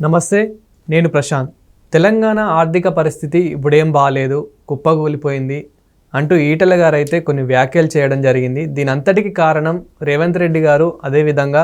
నమస్తే నేను ప్రశాంత్. తెలంగాణ ఆర్థిక పరిస్థితి ఇప్పుడేం బాగాలేదు కుప్పగూలిపోయింది అంటూ ఈటల గారు అయితే కొన్ని వ్యాఖ్యలు చేయడం జరిగింది. దీని అంతటికి కారణం రేవంత్ రెడ్డి గారు అదేవిధంగా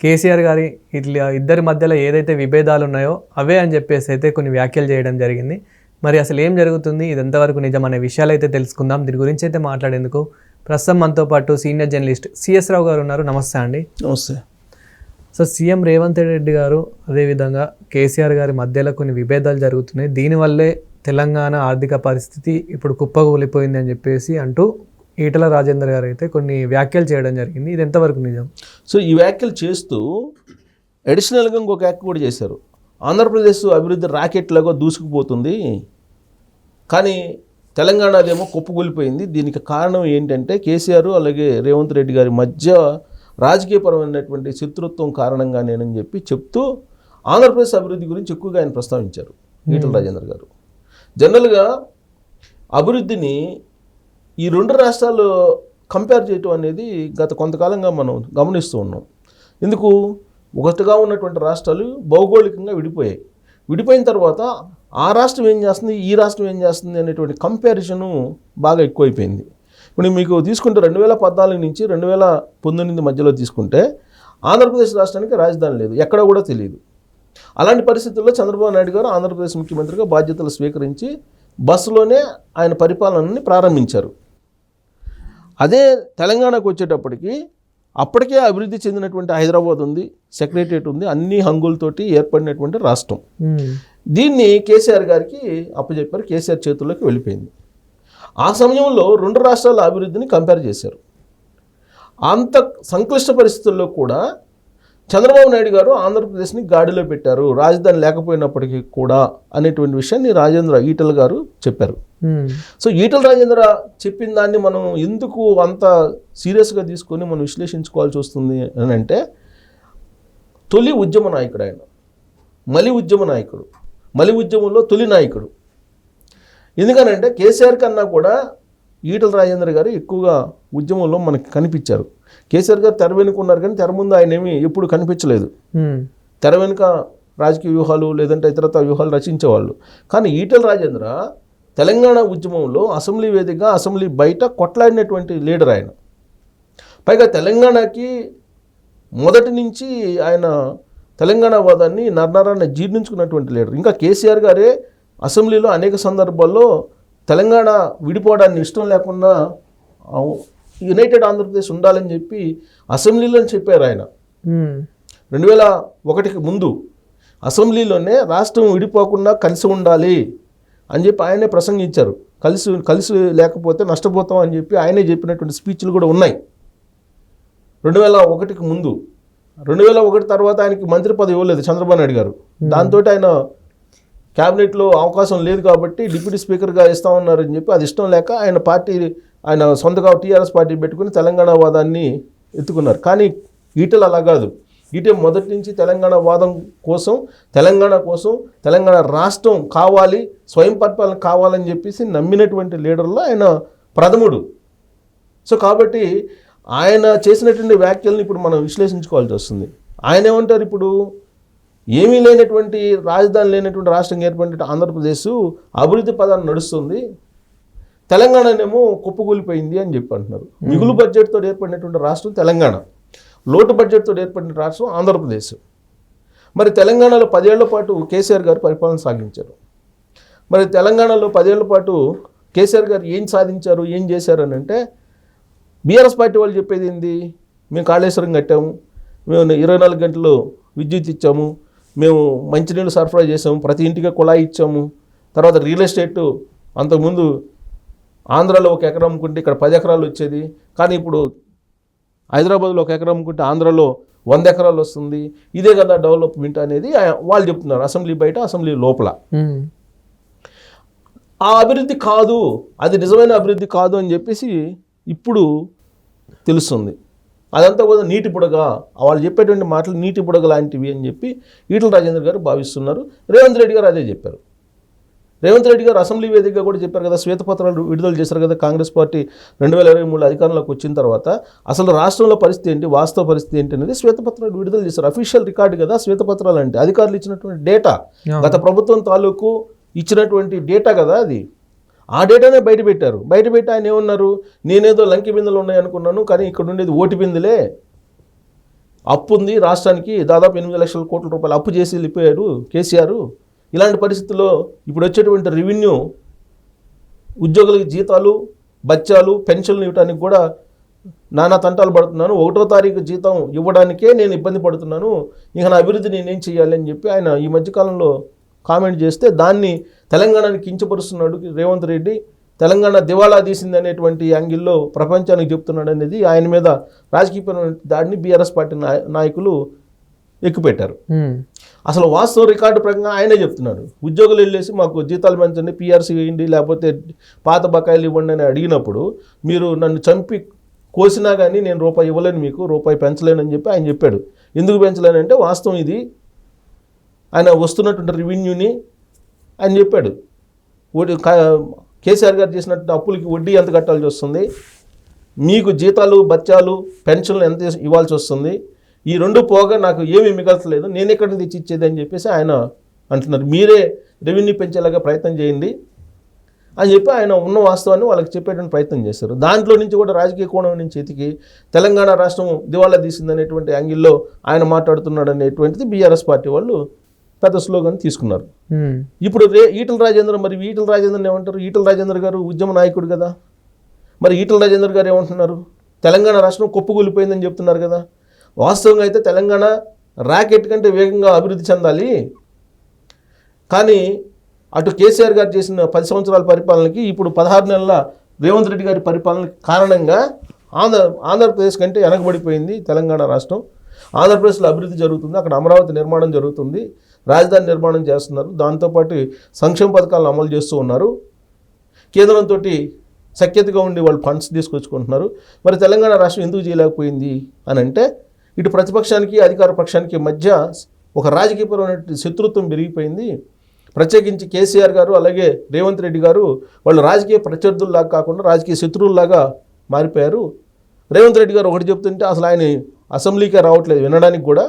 కేసీఆర్ గారి ఇట్లా ఇద్దరి మధ్యలో ఏదైతే విభేదాలు ఉన్నాయో అవే అని చెప్పేసి అయితే కొన్ని వ్యాఖ్యలు చేయడం జరిగింది. మరి అసలు ఏం జరుగుతుంది ఇది ఎంతవరకు నిజం అనే విషయాలు అయితే తెలుసుకుందాం. దీని గురించి అయితే మాట్లాడేందుకు ప్రస్తుతం మనతో పాటు సీనియర్ జర్నలిస్ట్ సిఎస్ రావు గారు ఉన్నారు. నమస్తే అండి. నమస్తే. సో సీఎం రేవంత్ రెడ్డి గారు అదేవిధంగా కేసీఆర్ గారి మధ్యలో కొన్ని విభేదాలు జరుగుతున్నాయి. దీనివల్లే తెలంగాణ ఆర్థిక పరిస్థితి ఇప్పుడు కుప్పగూలిపోయింది అని చెప్పేసి అంటూ ఈటల రాజేందర్ గారు అయితే కొన్ని వ్యాఖ్యలు చేయడం జరిగింది. ఇది ఎంతవరకు నిజం? సో ఈ వ్యాఖ్యలు చేస్తూ అడిషనల్గా ఇంకొక వ్యాఖ్య కూడా చేశారు. ఆంధ్రప్రదేశ్ అభివృద్ధి రాకెట్లాగా దూసుకుపోతుంది. కానీ తెలంగాణ అదేమో కుప్పకూలిపోయింది. దీనికి కారణం ఏంటంటే కేసీఆర్ అలాగే రేవంత్ రెడ్డి గారి మధ్య రాజకీయపరమైనటువంటి శత్రుత్వం కారణంగా నేనని చెప్పి చెప్తూ ఆంధ్రప్రదేశ్ అభివృద్ధి గురించి ఎక్కువగా ఆయన ప్రస్తావించారు. ఈటల రాజేందర్ గారు. జనరల్గా అభివృద్ధిని ఈ రెండు రాష్ట్రాలు కంపేర్ చేయటం అనేది గత కొంతకాలంగా మనం గమనిస్తూ ఉన్నాం. ఎందుకు? ఒకటిగా ఉన్నటువంటి రాష్ట్రాలు భౌగోళికంగా విడిపోయాయి. విడిపోయిన తర్వాత ఆ రాష్ట్రం ఏం చేస్తుంది? ఈ రాష్ట్రం ఏం చేస్తుంది? అనేటువంటి కంపారిజను బాగా ఎక్కువైపోయింది. ఇప్పుడు మీకు తీసుకుంటే రెండు వేల పద్నాలుగు నుంచి రెండు వేల పంతొమ్మిది మధ్యలో తీసుకుంటే ఆంధ్రప్రదేశ్ రాష్ట్రానికి రాజధాని లేదు. ఎక్కడ కూడా తెలియదు. అలాంటి పరిస్థితుల్లో చంద్రబాబు నాయుడు గారు ఆంధ్రప్రదేశ్ ముఖ్యమంత్రిగా బాధ్యతలు స్వీకరించి బస్సులోనే ఆయన పరిపాలనని ప్రారంభించారు. అదే తెలంగాణకు వచ్చేటప్పటికి అప్పటికే అభివృద్ధి చెందినటువంటి హైదరాబాద్ ఉంది సెక్రటరియట్ ఉంది అన్ని హంగులతోటి ఏర్పడినటువంటి రాష్ట్రం. దీన్ని కేసీఆర్ గారికి అప్పచెప్పారు కేసీఆర్ చేతుల్లోకి వెళ్ళిపోయింది. ఆ సమయంలో రెండు రాష్ట్రాల అభివృద్ధిని కంపేర్ చేశారు. అంత సంక్లిష్ట పరిస్థితుల్లో కూడా చంద్రబాబు నాయుడు గారు ఆంధ్రప్రదేశ్ని గాడిలో పెట్టారు రాజధాని లేకపోయినప్పటికీ కూడా అనేటువంటి విషయాన్ని రాజేంద్ర ఈటల్ గారు చెప్పారు. సో ఈటల రాజేంద్ర చెప్పిన దాన్ని మనం ఎందుకు అంత సీరియస్గా తీసుకొని మనం విశ్లేషించుకోవాల్సి వస్తుంది అని అంటే తొలి ఉద్యమ నాయకుడు ఆయన. మలి ఉద్యమ నాయకుడు. మలి ఉద్యమంలో తొలి నాయకుడు. ఎందుకనంటే కేసీఆర్ కన్నా కూడా ఈటల రాజేంద్ర గారు ఎక్కువగా ఉద్యమంలో మనకి కనిపించారు. కేసీఆర్ గారు తెర వెనుక ఉన్నారు కానీ తెర ముందు ఆయన ఏమీ ఎప్పుడు కనిపించలేదు. తెర వెనుక రాజకీయ వ్యూహాలు లేదంటే ఇతరత వ్యూహాలు రచించేవాళ్ళు. కానీ ఈటల రాజేంద్ర తెలంగాణ ఉద్యమంలో అసెంబ్లీ వేదికగా అసెంబ్లీ బయట కొట్లాడినటువంటి లీడర్ ఆయన. పైగా తెలంగాణకి మొదటి నుంచి ఆయన తెలంగాణ వాదాన్ని నర్నరాన్ని జీర్ణించుకున్నటువంటి లీడర్. ఇంకా కేసీఆర్ గారే అసెంబ్లీలో అనేక సందర్భాల్లో తెలంగాణ విడిపోవడాన్ని ఇష్టం లేకుండా యునైటెడ్ ఆంధ్రప్రదేశ్ ఉండాలని చెప్పి అసెంబ్లీలో చెప్పారు ఆయన. రెండు వేల ఒకటికి ముందు అసెంబ్లీలోనే రాష్ట్రం విడిపోకుండా కలిసి ఉండాలి అని చెప్పి ఆయనే ప్రసంగించారు. కలిసి కలిసి లేకపోతే నష్టపోతాం అని చెప్పి ఆయనే చెప్పినటువంటి స్పీచ్లు కూడా ఉన్నాయి. రెండు వేల ఒకటికి ముందు. రెండు వేల ఒకటి తర్వాత ఆయనకి మంత్రి పదవి ఇవ్వలేదు చంద్రబాబు నాయుడు గారు. దాంతో ఆయన క్యాబినెట్లో అవకాశం లేదు కాబట్టి డిప్యూటీ స్పీకర్గా ఇస్తామన్నారని చెప్పి అది ఇష్టం లేక ఆయన పార్టీ ఆయన సొంతగా టీఆర్ఎస్ పార్టీ పెట్టుకుని తెలంగాణ వాదాన్ని ఎత్తుకున్నారు. కానీ ఈటలు అలా కాదు. ఈటే మొదటి నుంచి తెలంగాణ వాదం కోసం తెలంగాణ కోసం తెలంగాణ రాష్ట్రం కావాలి స్వయం పరిపాలన కావాలని చెప్పేసి నమ్మినటువంటి లీడర్లో ఆయన ప్రథముడు. సో కాబట్టి ఆయన చేసినటువంటి వ్యాఖ్యలను ఇప్పుడు మనం విశ్లేషించుకోవాల్సి వస్తుంది. ఆయన ఏమంటారు ఇప్పుడు? ఏమీ లేనటువంటి రాజధాని లేనటువంటి రాష్ట్రం ఏర్పడిన ఆంధ్రప్రదేశ్ అభివృద్ధి పదాన్ని నడుస్తుంది. తెలంగాణనేమో కుప్పకూలిపోయింది అని చెప్పి అంటున్నారు. మిగులు బడ్జెట్తో ఏర్పడినటువంటి రాష్ట్రం తెలంగాణ. లోటు బడ్జెట్తో ఏర్పడిన రాష్ట్రం ఆంధ్రప్రదేశ్. మరి తెలంగాణలో పదేళ్ళ పాటు కేసీఆర్ గారు పరిపాలన సాగించారు. మరి తెలంగాణలో పదేళ్ళ పాటు కేసీఆర్ గారు ఏం సాధించారు ఏం చేశారు అని అంటే బీఆర్ఎస్ పార్టీ వాళ్ళు చెప్పేది ఏంది? మేము కాళేశ్వరం కట్టాము. మేము ఇరవై నాలుగు గంటలు విద్యుత్ ఇచ్చాము. మేము మంచినీళ్ళు సరఫరా చేసాము ప్రతి ఇంటికి కుళాయి ఇచ్చాము. తర్వాత రియల్ ఎస్టేట్ అంతకుముందు ఆంధ్రాలో ఒక ఎకరం అమ్ముకుంటే ఇక్కడ పది ఎకరాలు వచ్చేది. కానీ ఇప్పుడు హైదరాబాద్లో ఒక ఎకరం అమ్ముకుంటే ఆంధ్రాలో వంద ఎకరాలు వస్తుంది. ఇదే కదా డెవలప్మెంట్ అనేది వాళ్ళు చెప్తున్నారు అసెంబ్లీ బయట అసెంబ్లీ లోపల. ఆ అభివృద్ధి కాదు అది నిజమైన అభివృద్ధి కాదు అని చెప్పేసి ఇప్పుడు తెలుస్తుంది. అదంతా కూడా నీటి బుడగ వాళ్ళు చెప్పేటువంటి మాటలు నీటి బుడగ లాంటివి అని చెప్పి ఈటల రాజేంద్ర గారు భావిస్తున్నారు. రేవంత్ రెడ్డి గారు అదే చెప్పారు. రేవంత్ రెడ్డి గారు అసెంబ్లీ వేదికగా కూడా చెప్పారు కదా శ్వేతపత్రాలు విడుదల చేశారు కదా కాంగ్రెస్ పార్టీ రెండు వేల ఇరవై మూడు అధికారంలోకి వచ్చిన తర్వాత అసలు రాష్ట్రంలో పరిస్థితి ఏంటి వాస్తవ పరిస్థితి ఏంటి అనేది శ్వేతపత్రాలు విడుదల చేశారు. అఫీషియల్ రికార్డు కదా శ్వేతపత్రాలు అంటే అధికారులు ఇచ్చినటువంటి డేటా. గత ప్రభుత్వం తాలూకు ఇచ్చినటువంటి డేటా కదా అది. ఆ డేటానే బయట పెట్టారు. బయట పెట్టి ఆయన ఏమన్నారు? నేనేదో లంకి బిందెలు ఉన్నాయి అనుకున్నాను కానీ ఇక్కడ ఉండేది ఓటి బిందెలే. అప్పు ఉంది రాష్ట్రానికి దాదాపు ఎనిమిది లక్షల కోట్ల రూపాయలు అప్పు చేసి వెళ్ళిపోయారు కేసీఆర్. ఇలాంటి పరిస్థితుల్లో ఇప్పుడు వచ్చేటువంటి రెవెన్యూ ఉద్యోగులకి జీతాలు బత్యాలు పెన్షన్లు ఇవ్వడానికి కూడా నానా తంటాలు పడుతున్నాను. ఒకటో తారీఖు జీతం ఇవ్వడానికే నేను ఇబ్బంది పడుతున్నాను. ఇక నా అభివృద్ధి నేనేం చేయాలి అని చెప్పి ఆయన ఈ మధ్యకాలంలో కామెంట్ చేస్తే దాన్ని తెలంగాణని కించపరుస్తున్నాడు రేవంత్ రెడ్డి. తెలంగాణ దివాళా తీసింది అనేటువంటి యాంగిల్లో ప్రపంచానికి చెప్తున్నాడు అనేది ఆయన మీద రాజకీయపరమైన దాడిని బీఆర్ఎస్ పార్టీ నాయ- నాయకులు ఎక్కుపెట్టారు. అసలు వాస్తవ రికార్డు ప్రకారం ఆయనే చెప్తున్నాడు. ఉద్యోగులు వెళ్ళేసి మాకు జీతాలు పెంచండి పిఆర్సీ వేయండి లేకపోతే పాత బకాయిలు ఇవ్వండి అని అడిగినప్పుడు మీరు నన్ను చంపి కోసినా కానీ నేను రూపాయి ఇవ్వలేను మీకు రూపాయి పెంచలేనని చెప్పి ఆయన చెప్పాడు. ఎందుకు పెంచలేనంటే వాస్తవం ఇది ఆయన వస్తున్నటువంటి రెవెన్యూని ఆయన చెప్పాడు. కేసీఆర్ గారు చేసినట్టు అప్పులకి వడ్డీ ఎంత కట్టాల్సి వస్తుంది? మీకు జీతాలు బత్యాలు పెన్షన్లు ఎంత ఇవ్వాల్సి వస్తుంది? ఈ రెండు పోగా నాకు ఏమీ మిగల్చలేదు. నేను ఎక్కడి నుంచి తెచ్చి ఇచ్చేది అని చెప్పేసి ఆయన అంటున్నారు. మీరే రెవెన్యూ పెంచేలాగా ప్రయత్నం చేయండి అని చెప్పి ఆయన ఉన్న వాస్తవాన్ని వాళ్ళకి చెప్పేటువంటి ప్రయత్నం చేశారు. దాంట్లో నుంచి కూడా రాజకీయ కోణం నుంచి ఎతికి తెలంగాణ రాష్ట్రం దివాళా తీసిందనేటువంటి యాంగిల్లో ఆయన మాట్లాడుతున్నాడు అనేటువంటిది బీఆర్ఎస్ పార్టీ వాళ్ళు పెద్ద స్లోగన్ తీసుకున్నారు. ఇప్పుడు రే ఈటల రాజేంద్ర మరి ఈటల రాజేంద్ర ఏమంటారు? ఈటల రాజేంద్ర గారు ఉద్యమ నాయకుడు కదా. మరి ఈటల రాజేంద్ర గారు ఏమంటున్నారు? తెలంగాణ రాష్ట్రం కుప్పకూలిపోయిందని చెప్తున్నారు కదా. వాస్తవంగా అయితే తెలంగాణ ర్యాకెట్ కంటే వేగంగా అభివృద్ధి చెందాలి. కానీ అటు కేసీఆర్ గారు చేసిన పది సంవత్సరాల పరిపాలనకి ఇప్పుడు పదహారు నెలల రేవంత్ రెడ్డి గారి పరిపాలన కారణంగా ఆంధ్ర ఆంధ్రప్రదేశ్ కంటే వెనకబడిపోయింది తెలంగాణ రాష్ట్రం. ఆంధ్రప్రదేశ్లో అభివృద్ధి జరుగుతుంది అక్కడ అమరావతి నిర్మాణం జరుగుతుంది రాజధాని నిర్మాణం చేస్తున్నారు. దాంతోపాటు సంక్షేమ పథకాలను అమలు చేస్తూ ఉన్నారు. కేంద్రంతో సఖ్యతగా ఉండి వాళ్ళు ఫండ్స్ తీసుకొచ్చుకుంటున్నారు. మరి తెలంగాణ రాష్ట్రం ఎందుకు చేయలేకపోయింది అని అంటే ఇటు ప్రతిపక్షానికి అధికార పక్షానికి మధ్య ఒక రాజకీయపరమైన శత్రుత్వం పెరిగిపోయింది. ప్రత్యేకించి కేసీఆర్ గారు అలాగే రేవంత్ రెడ్డి గారు వాళ్ళు రాజకీయ ప్రత్యర్థుల్లాగా కాకుండా రాజకీయ శత్రువుల్లాగా మారిపోయారు. రేవంత్ రెడ్డి గారు ఒకటి చెప్తుంటే అసలు ఆయన అసెంబ్లీకే రావట్లేదు. వినడానికి కూడా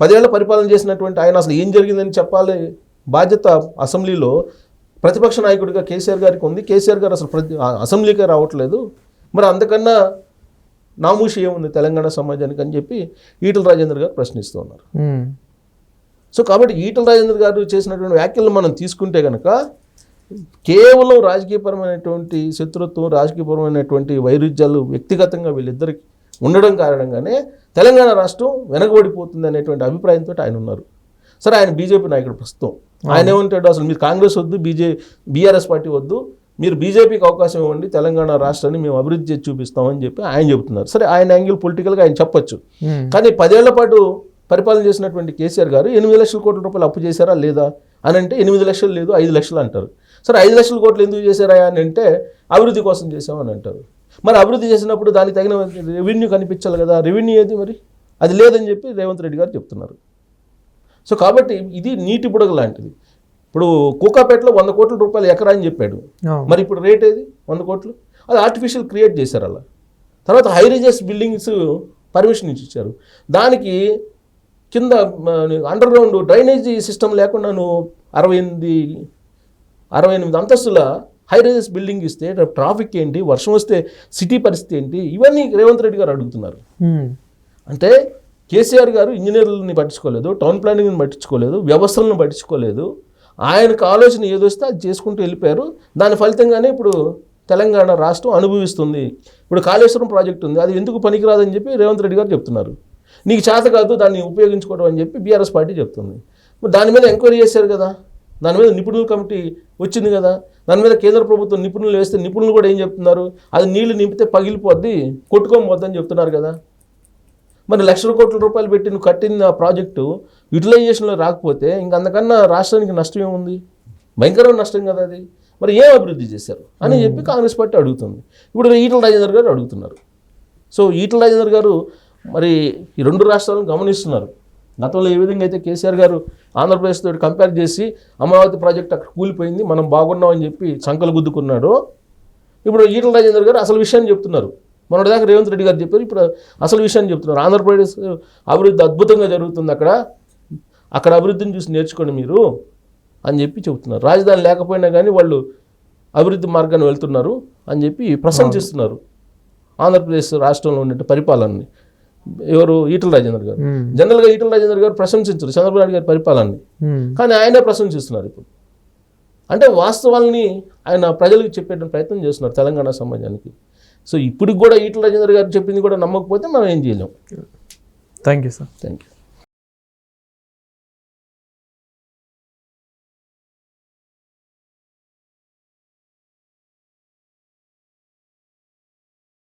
పదేళ్ళ పరిపాలన చేసినటువంటి ఆయన అసలు ఏం జరిగిందని చెప్పాలి బాధ్యత అసెంబ్లీలో ప్రతిపక్ష నాయకుడిగా కేసీఆర్ గారికి ఉంది. కేసీఆర్ గారు అసలు ప్రతి అసెంబ్లీకే రావట్లేదు. మరి అంతకన్నా నామూషి ఏముంది తెలంగాణ సమాజానికి అని చెప్పి ఈటల రాజేంద్ర గారు ప్రశ్నిస్తూ ఉన్నారు. సో కాబట్టి ఈటల రాజేంద్ర గారు చేసినటువంటి వ్యాఖ్యలను మనం తీసుకుంటే కనుక కేవలం రాజకీయపరమైనటువంటి శత్రుత్వం రాజకీయపరమైనటువంటి వైరుధ్యాలు వ్యక్తిగతంగా వీళ్ళిద్దరికి ఉండడం కారణంగానే తెలంగాణ రాష్ట్రం వెనకబడిపోతుంది అనేటువంటి అభిప్రాయంతో ఆయన ఉన్నారు. సరే ఆయన బీజేపీ నాయకుడు ప్రస్తుతం. ఆయన ఏమంటాడు? అసలు మీరు కాంగ్రెస్ వద్దు బీజే బీఆర్ఎస్ పార్టీ వద్దు మీరు బీజేపీకి అవకాశం ఇవ్వండి తెలంగాణ రాష్ట్రాన్ని మేము అభివృద్ధి చేసి చూపిస్తామని చెప్పి ఆయన చెబుతున్నారు. సరే ఆయన యాంగిల్ పొలిటికల్గా ఆయన చెప్పొచ్చు. కానీ పదేళ్ళ పాటు పరిపాలన చేసినటువంటి కేసీఆర్ గారు ఎనిమిది లక్షల కోట్ల రూపాయలు అప్పు చేశారా లేదా అని అంటే ఎనిమిది లక్షలు లేదు ఐదు లక్షలు అంటారు. సరే ఐదు లక్షల కోట్లు ఎందుకు చేశారా అని అంటే అభివృద్ధి కోసం చేశామని అంటారు. మరి అభివృద్ధి చేసినప్పుడు దానికి తగిన రెవెన్యూ కనిపించాలి కదా. రెవెన్యూ ఏది మరి? అది లేదని చెప్పి రేవంత్ రెడ్డి గారు చెప్తున్నారు. సో కాబట్టి ఇది నీటి బుడగ లాంటిది. ఇప్పుడు కూకాపేటలో వంద కోట్ల రూపాయలు ఎకరా అని చెప్పాడు. మరి ఇప్పుడు రేట్ ఏది? వంద కోట్లు? అది ఆర్టిఫిషియల్ క్రియేట్ చేశారు అలా. తర్వాత హై రిజెస్ బిల్డింగ్స్ పర్మిషన్ ఇచ్చి ఇచ్చారు. దానికి కింద అండర్ గ్రౌండ్ డ్రైనేజీ సిస్టమ్ లేకుండా నువ్వు అరవై ఎనిమిది అరవై ఎనిమిది అంతస్తుల హై రైజెస్ బిల్డింగ్ ఇస్తే ట్రాఫిక్ ఏంటి వర్షం వస్తే సిటీ పరిస్థితి ఏంటి ఇవన్నీ రేవంత్ రెడ్డి గారు అడుగుతున్నారు. అంటే కేసీఆర్ గారు ఇంజనీర్లని పట్టించుకోలేదు టౌన్ ప్లానింగ్ని పట్టించుకోలేదు వ్యవస్థలను పట్టించుకోలేదు. ఆయనకు ఆలోచన ఏదొస్తే అది చేసుకుంటూ వెళ్ళిపోయారు. దాని ఫలితంగానే ఇప్పుడు తెలంగాణ రాష్ట్రం అనుభవిస్తుంది. ఇప్పుడు కాళేశ్వరం ప్రాజెక్ట్ ఉంది అది ఎందుకు పనికిరాదని చెప్పి రేవంత్ రెడ్డి గారు చెప్తున్నారు. నీకు చేత కాదు దాన్ని ఉపయోగించుకోవడం అని చెప్పి బీఆర్ఎస్ పార్టీ చెప్తుంది. దాని మీద ఎంక్వైరీ చేశారు కదా. దాని మీద నిపుణుల కమిటీ వచ్చింది కదా. దాని మీద కేంద్ర ప్రభుత్వం నిపుణులు వేస్తే నిపుణులు కూడా ఏం చెప్తున్నారు? అది నీళ్ళు నింపితే పగిలిపోద్ది కొట్టుకోమొద్దని చెప్తున్నారు కదా. మరి లక్షల కోట్ల రూపాయలు పెట్టి నువ్వు కట్టిన ప్రాజెక్టు యూటిలైజేషన్లో రాకపోతే ఇంక అంతకన్నా రాష్ట్రానికి నష్టం ఏముంది? భయంకరమైన నష్టం కదా అది. మరి ఏం అభివృద్ధి చేశారు? అని చెప్పి కాంగ్రెస్ పార్టీ అడుగుతుంది. ఇప్పుడు ఈటల రాజేందర్ గారు అడుగుతున్నారు. సో ఈటల రాజేందర్ గారు మరి ఈ రెండు రాష్ట్రాలను గమనిస్తున్నారు. గతంలో ఏ విధంగా అయితే కేసీఆర్ గారు ఆంధ్రప్రదేశ్ తోటి కంపేర్ చేసి అమరావతి ప్రాజెక్ట్ అక్కడ కూలిపోయింది మనం బాగున్నాం అని చెప్పి సంకలు గుద్దుకున్నాడు. ఇప్పుడు ఈటల రాజేందర్ గారు అసలు విషయాన్ని చెప్తున్నారు. మొన్నటిదాకా రేవంత్ రెడ్డి గారు చెప్పారు ఇప్పుడు అసలు విషయాన్ని చెప్తున్నారు. ఆంధ్రప్రదేశ్ అభివృద్ధి అద్భుతంగా జరుగుతుంది అక్కడ. అక్కడ అభివృద్ధిని చూసి నేర్చుకోండి మీరు అని చెప్పి చెబుతున్నారు రాజధాని లేకపోయినా కానీ వాళ్ళు అభివృద్ధి మార్గాన్ని వెళ్తున్నారు అని చెప్పి ప్రశంసిస్తున్నారు. ఆంధ్రప్రదేశ్ రాష్ట్రంలో ఉన్నట్టు పరిపాలనని. ఎవరు ఈటల రాజేందర్ గారు. మ్మ్. జనరల్గా ఈటల రాజేందర్ గారు ప్రశంసించరు. చంద్రబాబు నాయుడు గారి పరిపాలనని. కానీ ఆయనే ప్రశంసిస్తున్నారు ఇప్పుడు. అంటే వాస్తవాల్ని ఆయన ప్రజలకు చెప్పే ప్రయత్నం చేస్తున్నారు తెలంగాణ సమాజానికి. సో ఇప్పటికి కూడా ఈటల రాజేందర్ గారు చెప్పింది కూడా నమ్మకపోతే మనం ఏం చేయలేం. Thank you sir. Thank you.